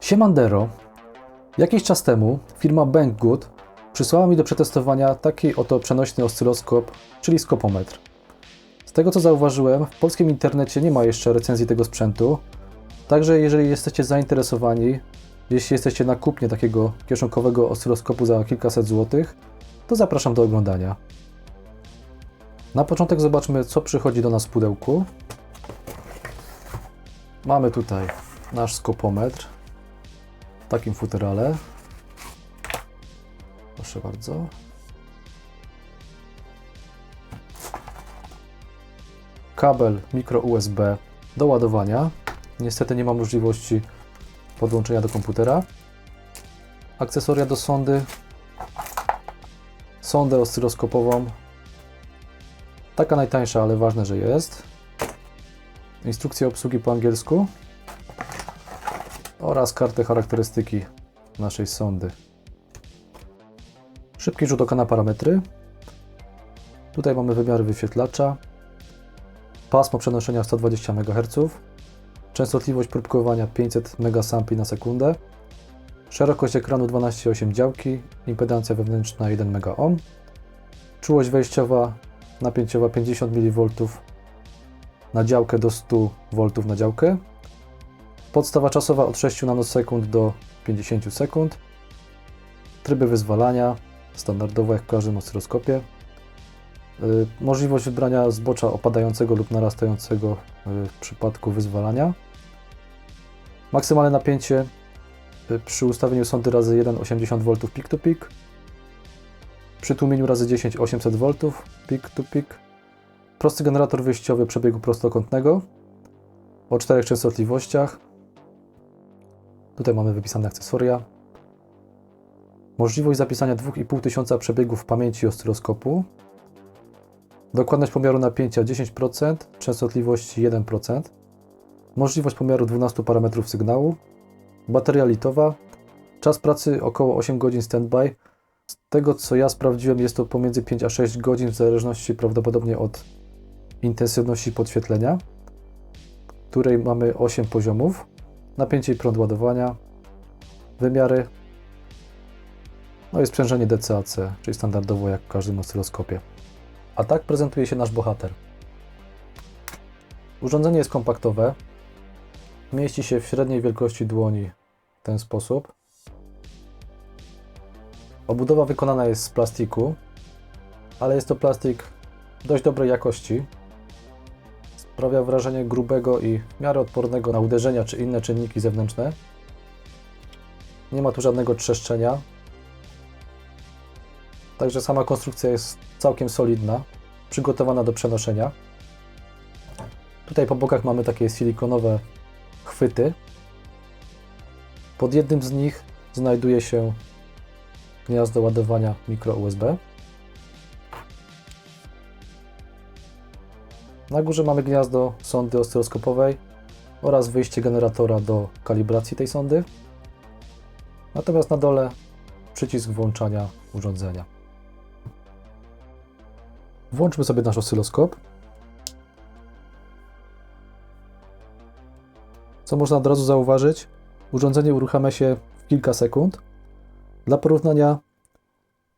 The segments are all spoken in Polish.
Siemandero. Jakiś czas temu firma Banggood przysłała mi do przetestowania taki oto przenośny oscyloskop, czyli skopometr. Z tego co zauważyłem, w polskim internecie nie ma jeszcze recenzji tego sprzętu, także jeżeli jesteście zainteresowani, jeśli jesteście na kupnie takiego kieszonkowego oscyloskopu za kilkaset złotych, to zapraszam do oglądania. Na początek zobaczmy, co przychodzi do nas w pudełku. Mamy tutaj nasz skopometr takim futerale. Proszę bardzo. Kabel mikro USB do ładowania. Niestety nie ma możliwości podłączenia do komputera. Akcesoria do sondy. Sondę oscyloskopową. Taka najtańsza, ale ważne, że jest. Instrukcja obsługi po angielsku oraz kartę charakterystyki naszej sondy. Szybki rzut oka na parametry. Tutaj mamy wymiary wyświetlacza, pasmo przenoszenia 120 MHz, częstotliwość próbkowania 500 megasampli na sekundę, szerokość ekranu 12,8 działki, impedancja wewnętrzna 1 MΩ, czułość wejściowa napięciowa 50 mV na działkę do 100 V na działkę, Podstawa czasowa od 6 nanosekund do 50 sekund. Tryby wyzwalania, standardowo jak w każdym oscyloskopie. Yy, Możliwość wybrania zbocza opadającego lub narastającego yy, w przypadku wyzwalania. Maksymalne napięcie yy, przy ustawieniu sondy razy 1 80 V peak to peak. Przy tłumieniu razy 10 800 V peak to peak. Prosty generator wyjściowy przebiegu prostokątnego o czterech częstotliwościach. Tutaj mamy wypisane akcesoria. Możliwość zapisania 2500 przebiegów w pamięci oscyloskopu. Dokładność pomiaru napięcia 10%, częstotliwości 1%. Możliwość pomiaru 12 parametrów sygnału. Bateria litowa. Czas pracy około 8 godzin standby. Z tego co ja sprawdziłem jest to pomiędzy 5 a 6 godzin w zależności prawdopodobnie od intensywności podświetlenia, której mamy 8 poziomów napięcie i prąd ładowania, wymiary, no i sprzężenie DCAC, czyli standardowo jak w każdym oscyloskopie. A tak prezentuje się nasz bohater. Urządzenie jest kompaktowe, mieści się w średniej wielkości dłoni w ten sposób. Obudowa wykonana jest z plastiku, ale jest to plastik dość dobrej jakości, sprawia wrażenie grubego i w miarę odpornego na uderzenia czy inne czynniki zewnętrzne. Nie ma tu żadnego trzeszczenia. Także sama konstrukcja jest całkiem solidna, przygotowana do przenoszenia. Tutaj po bokach mamy takie silikonowe chwyty. Pod jednym z nich znajduje się gniazdo ładowania mikro USB. Na górze mamy gniazdo sondy oscyloskopowej oraz wyjście generatora do kalibracji tej sondy. Natomiast na dole przycisk włączania urządzenia. Włączmy sobie nasz oscyloskop. Co można od razu zauważyć, urządzenie uruchamia się w kilka sekund. Dla porównania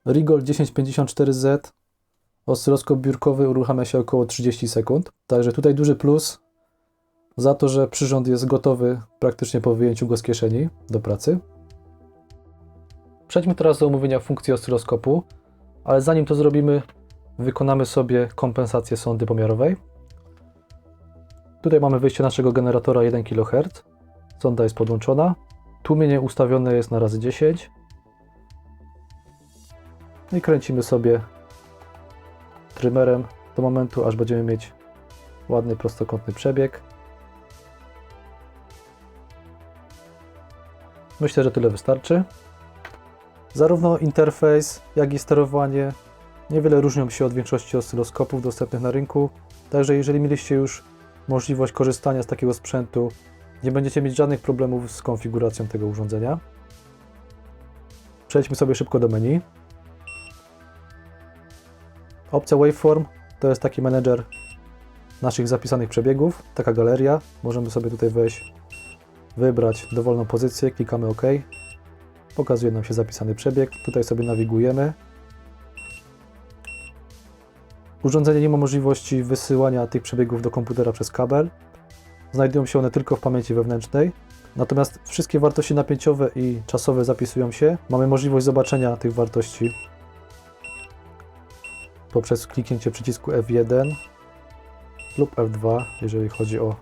Rigol 1054Z Oscyloskop biurkowy uruchamia się około 30 sekund. Także tutaj duży plus za to, że przyrząd jest gotowy praktycznie po wyjęciu go z kieszeni do pracy. Przejdźmy teraz do omówienia funkcji oscyloskopu, ale zanim to zrobimy, wykonamy sobie kompensację sondy pomiarowej. Tutaj mamy wyjście naszego generatora 1 kHz. Sonda jest podłączona. Tłumienie ustawione jest na razy 10. No i kręcimy sobie trymerem do momentu, aż będziemy mieć ładny, prostokątny przebieg. Myślę, że tyle wystarczy. Zarówno interfejs, jak i sterowanie niewiele różnią się od większości oscyloskopów dostępnych na rynku. Także jeżeli mieliście już możliwość korzystania z takiego sprzętu, nie będziecie mieć żadnych problemów z konfiguracją tego urządzenia. Przejdźmy sobie szybko do menu. Opcja Waveform to jest taki menedżer naszych zapisanych przebiegów, taka galeria. Możemy sobie tutaj wejść wybrać dowolną pozycję, klikamy OK. Pokazuje nam się zapisany przebieg. Tutaj sobie nawigujemy. Urządzenie nie ma możliwości wysyłania tych przebiegów do komputera przez kabel. Znajdują się one tylko w pamięci wewnętrznej. Natomiast wszystkie wartości napięciowe i czasowe zapisują się. Mamy możliwość zobaczenia tych wartości poprzez kliknięcie przycisku F1 lub F2, jeżeli chodzi o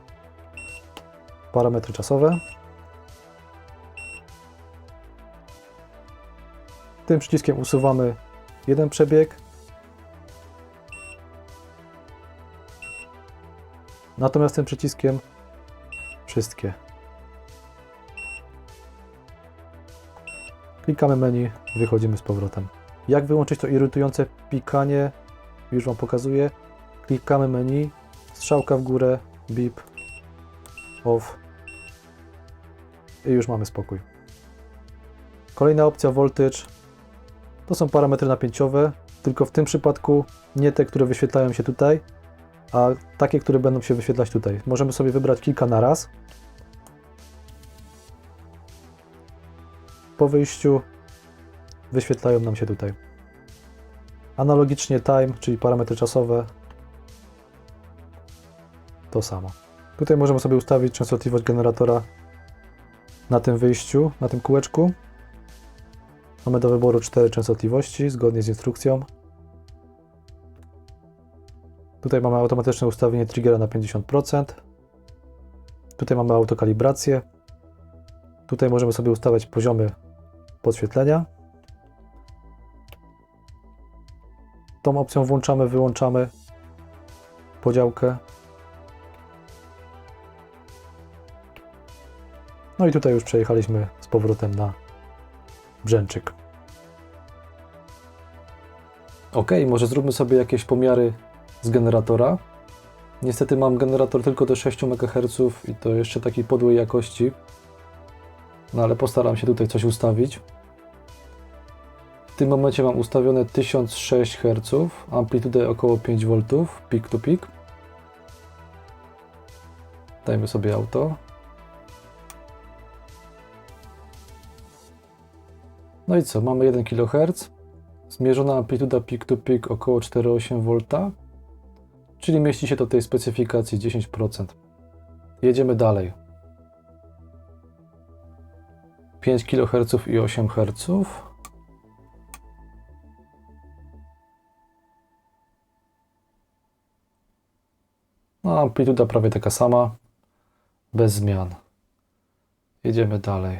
parametry czasowe. Tym przyciskiem usuwamy jeden przebieg. Natomiast tym przyciskiem wszystkie. Klikamy menu, wychodzimy z powrotem. Jak wyłączyć to irytujące pikanie? Już Wam pokazuję. Klikamy menu, strzałka w górę, beep, off i już mamy spokój. Kolejna opcja voltage to są parametry napięciowe, tylko w tym przypadku nie te, które wyświetlają się tutaj, a takie, które będą się wyświetlać tutaj. Możemy sobie wybrać kilka na raz. Po wyjściu wyświetlają nam się tutaj. Analogicznie time, czyli parametry czasowe, to samo. Tutaj możemy sobie ustawić częstotliwość generatora na tym wyjściu, na tym kółeczku. Mamy do wyboru cztery częstotliwości zgodnie z instrukcją. Tutaj mamy automatyczne ustawienie triggera na 50%. Tutaj mamy autokalibrację. Tutaj możemy sobie ustawiać poziomy podświetlenia. Tą opcją włączamy, wyłączamy podziałkę. No i tutaj już przejechaliśmy z powrotem na brzęczyk. Ok, może zróbmy sobie jakieś pomiary z generatora. Niestety mam generator tylko do 6 MHz i to jeszcze takiej podłej jakości. No ale postaram się tutaj coś ustawić. Tym momencie mam ustawione 1006 Hz, amplitudę około 5 V, peak to peak. Dajmy sobie auto. No i co, mamy 1 kHz, zmierzona amplituda peak to peak około 4,8 V, czyli mieści się to w tej specyfikacji 10%. Jedziemy dalej. 5 kHz i 8 Hz. No, amplituda prawie taka sama, bez zmian. Jedziemy dalej.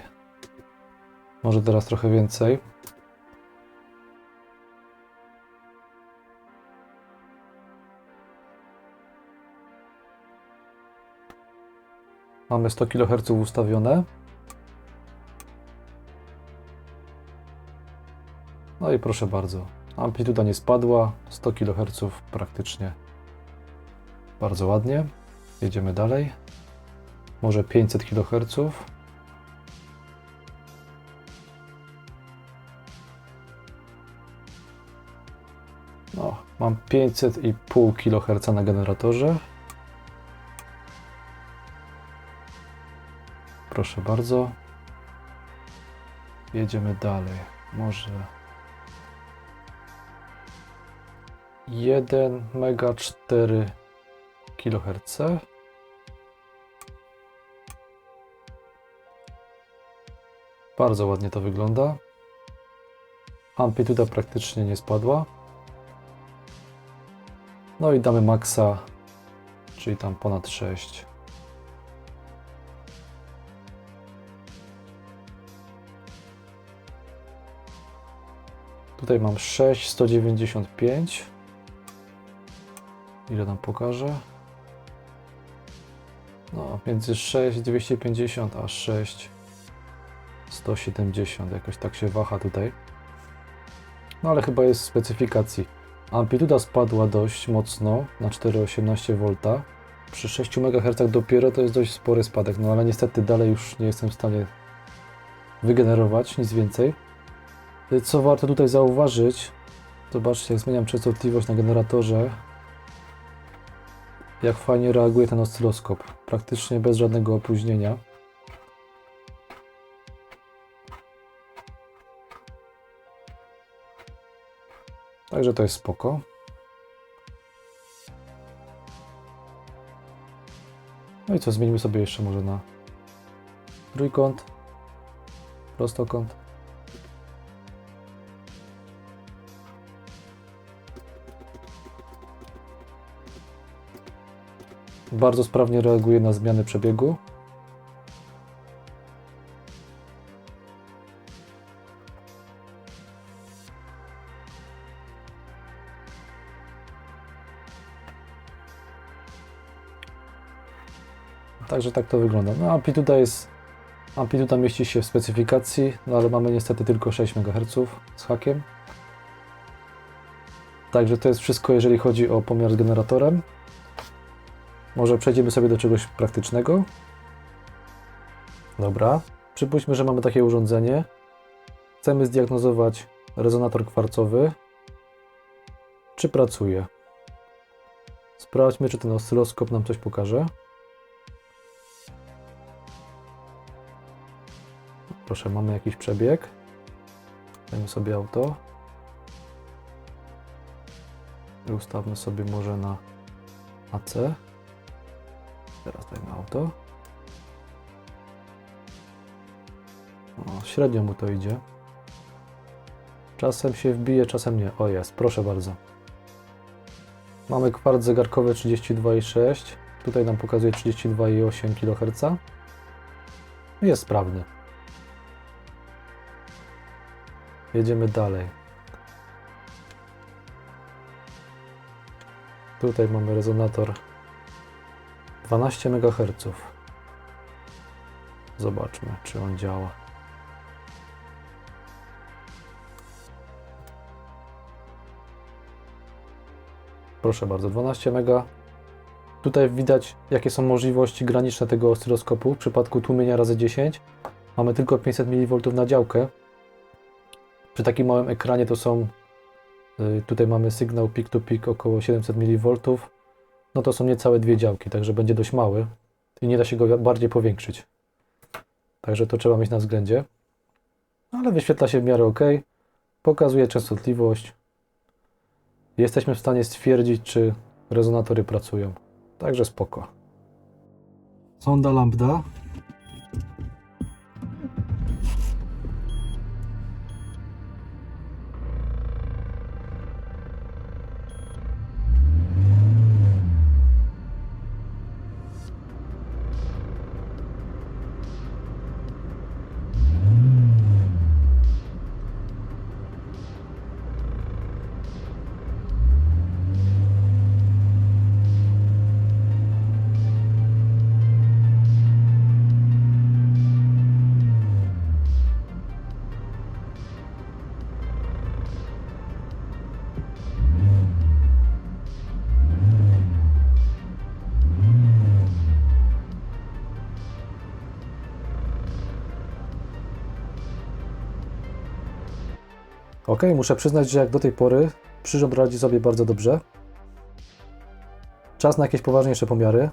Może teraz trochę więcej. Mamy 100 kHz ustawione. No i proszę bardzo, amplituda nie spadła, 100 kHz praktycznie. Bardzo ładnie. Jedziemy dalej. Może 500 kHz. No, mam 500,5 kHz na generatorze. Proszę bardzo. Jedziemy dalej. Może 1 mega 4 kHz. Bardzo ładnie to wygląda. Amplituda praktycznie nie spadła. No i damy maksa, czyli tam ponad 6. Tutaj mam 6, 195. Ile nam pokaże? No, między 6, 250 a 6, 170. Jakoś tak się waha tutaj. No ale chyba jest w specyfikacji. Amplituda spadła dość mocno na 4,18 V. Przy 6 MHz dopiero to jest dość spory spadek, no ale niestety dalej już nie jestem w stanie wygenerować nic więcej. Co warto tutaj zauważyć, zobaczcie jak zmieniam częstotliwość na generatorze, jak fajnie reaguje ten oscyloskop, praktycznie bez żadnego opóźnienia. Także to jest spoko. No i co, zmienimy sobie jeszcze może na trójkąt, prostokąt. Bardzo sprawnie reaguje na zmiany przebiegu. Także tak to wygląda. No amplituda jest, amplituda mieści się w specyfikacji, no ale mamy niestety tylko 6 MHz z hakiem. Także to jest wszystko, jeżeli chodzi o pomiar z generatorem. Może przejdziemy sobie do czegoś praktycznego. Dobra. Przypuśćmy, że mamy takie urządzenie. Chcemy zdiagnozować rezonator kwarcowy. Czy pracuje? Sprawdźmy, czy ten oscyloskop nam coś pokaże. Proszę, mamy jakiś przebieg. Dajmy sobie auto. Ustawmy sobie może na AC. Teraz dajmy auto. O, średnio mu to idzie. Czasem się wbije, czasem nie. O jest, proszę bardzo. Mamy kwart zegarkowy 32,6. Tutaj nam pokazuje 32,8 kHz. Jest sprawny. Jedziemy dalej. Tutaj mamy rezonator 12 MHz. Zobaczmy, czy on działa. Proszę bardzo, 12 MHz. Tutaj widać, jakie są możliwości graniczne tego oscyloskopu. W przypadku tłumienia razy 10 mamy tylko 500 mV na działkę. Przy takim małym ekranie to są, y, tutaj mamy sygnał peak to peak około 700 mV, no to są niecałe dwie działki, także będzie dość mały i nie da się go bardziej powiększyć. Także to trzeba mieć na względzie. Ale wyświetla się w miarę ok, pokazuje częstotliwość. Jesteśmy w stanie stwierdzić, czy rezonatory pracują. Także spoko. Sonda lambda Ok, muszę przyznać, że jak do tej pory przyrząd radzi sobie bardzo dobrze. Czas na jakieś poważniejsze pomiary.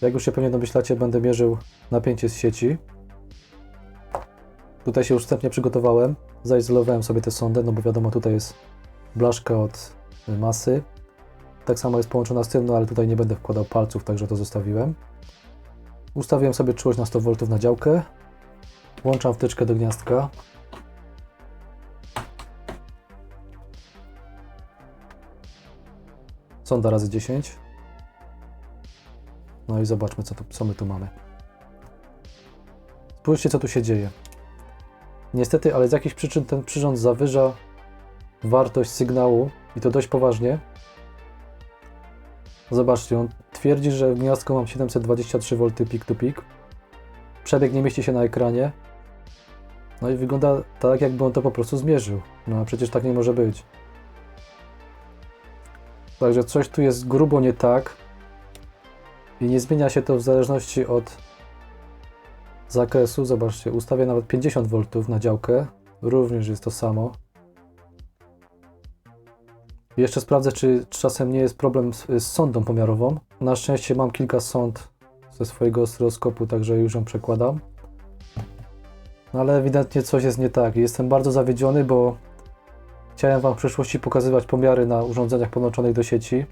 Jak już się pewnie domyślacie, będę mierzył napięcie z sieci. Tutaj się już wstępnie przygotowałem. Zaizolowałem sobie tę sondę, no bo wiadomo, tutaj jest blaszka od masy. Tak samo jest połączona z tym, no ale tutaj nie będę wkładał palców, także to zostawiłem. Ustawiłem sobie czułość na 100 V na działkę. Włączam wtyczkę do gniazdka. Sonda razy 10. No i zobaczmy, co, tu, co my tu mamy. Spójrzcie, co tu się dzieje. Niestety, ale z jakichś przyczyn ten przyrząd zawyża wartość sygnału i to dość poważnie. Zobaczcie, on twierdzi, że w gniazdku mam 723 V peak to peak. Przebieg nie mieści się na ekranie. No i wygląda tak, jakby on to po prostu zmierzył. No a przecież tak nie może być. Także coś tu jest grubo nie tak i nie zmienia się to w zależności od zakresu. Zobaczcie, ustawię nawet 50 V na działkę, również jest to samo. Jeszcze sprawdzę, czy czasem nie jest problem z, z sondą pomiarową. Na szczęście mam kilka sond ze swojego oscyloskopu, także już ją przekładam. No ale ewidentnie coś jest nie tak. Jestem bardzo zawiedziony, bo Chciałem Wam w przyszłości pokazywać pomiary na urządzeniach podłączonych do sieci,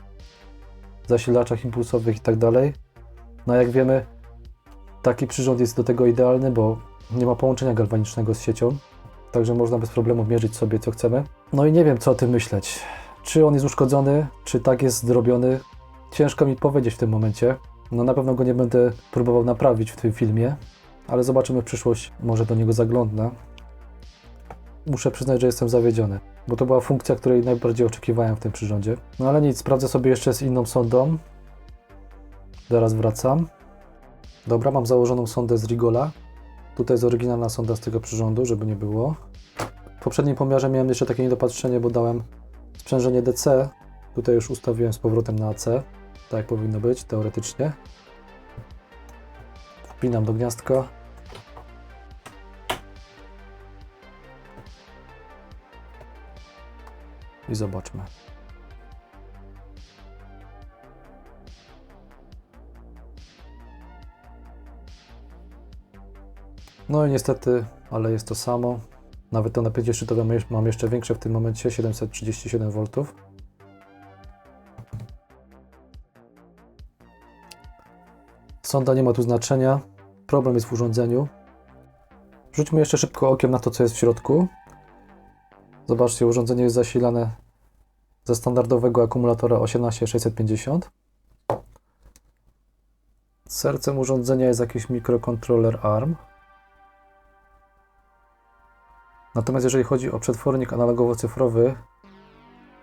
zasilaczach impulsowych i tak. No jak wiemy, taki przyrząd jest do tego idealny, bo nie ma połączenia galwanicznego z siecią, także można bez problemu mierzyć sobie co chcemy. No i nie wiem co o tym myśleć. Czy on jest uszkodzony, czy tak jest zrobiony, ciężko mi powiedzieć w tym momencie. No na pewno go nie będę próbował naprawić w tym filmie, ale zobaczymy w przyszłość, może do niego zaglądnę. Muszę przyznać, że jestem zawiedziony, bo to była funkcja, której najbardziej oczekiwałem w tym przyrządzie. No ale nic, sprawdzę sobie jeszcze z inną sondą. Zaraz wracam. Dobra, mam założoną sondę z Rigola. Tutaj jest oryginalna sonda z tego przyrządu, żeby nie było. W poprzednim pomiarze miałem jeszcze takie niedopatrzenie, bo dałem sprzężenie DC. Tutaj już ustawiłem z powrotem na AC. Tak powinno być, teoretycznie. Wpinam do gniazdka. I zobaczmy. No i niestety, ale jest to samo. Nawet to napięcie szczytowe mam jeszcze- większe w tym momencie, 737 V. Sonda nie ma tu znaczenia. Problem jest w urządzeniu. Rzućmy jeszcze szybko okiem na to, co jest w środku. Zobaczcie, urządzenie jest zasilane ze standardowego akumulatora 18650. Sercem urządzenia jest jakiś mikrokontroler ARM. Natomiast jeżeli chodzi o przetwornik analogowo-cyfrowy,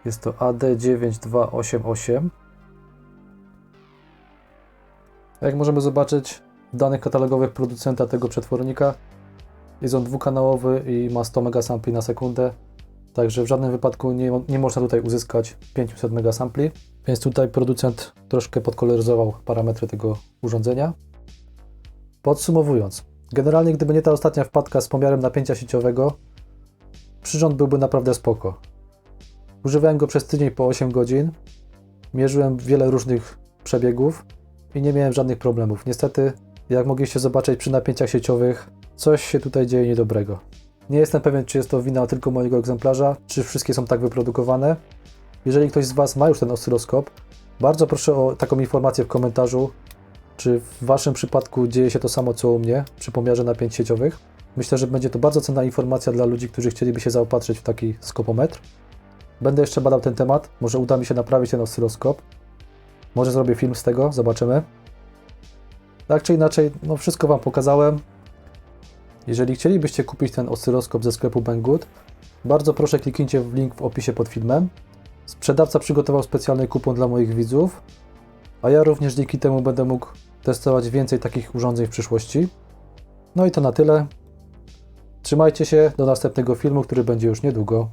jest to AD9288. Jak możemy zobaczyć w danych katalogowych producenta tego przetwornika, jest on dwukanałowy i ma 100 megasampli na sekundę, także w żadnym wypadku nie, nie można tutaj uzyskać 500 megasampli, więc tutaj producent troszkę podkoloryzował parametry tego urządzenia. Podsumowując, generalnie gdyby nie ta ostatnia wpadka z pomiarem napięcia sieciowego, przyrząd byłby naprawdę spoko. Używałem go przez tydzień po 8 godzin, mierzyłem wiele różnych przebiegów i nie miałem żadnych problemów. Niestety, jak mogliście zobaczyć przy napięciach sieciowych, coś się tutaj dzieje niedobrego. Nie jestem pewien, czy jest to wina tylko mojego egzemplarza, czy wszystkie są tak wyprodukowane. Jeżeli ktoś z Was ma już ten oscyloskop, bardzo proszę o taką informację w komentarzu, czy w Waszym przypadku dzieje się to samo co u mnie przy pomiarze napięć sieciowych. Myślę, że będzie to bardzo cenna informacja dla ludzi, którzy chcieliby się zaopatrzyć w taki skopometr. Będę jeszcze badał ten temat, może uda mi się naprawić ten oscyloskop. Może zrobię film z tego, zobaczymy. Tak czy inaczej, no wszystko Wam pokazałem. Jeżeli chcielibyście kupić ten oscyloskop ze sklepu Banggood, bardzo proszę kliknijcie w link w opisie pod filmem. Sprzedawca przygotował specjalny kupon dla moich widzów, a ja również dzięki temu będę mógł testować więcej takich urządzeń w przyszłości. No i to na tyle. Trzymajcie się do następnego filmu, który będzie już niedługo.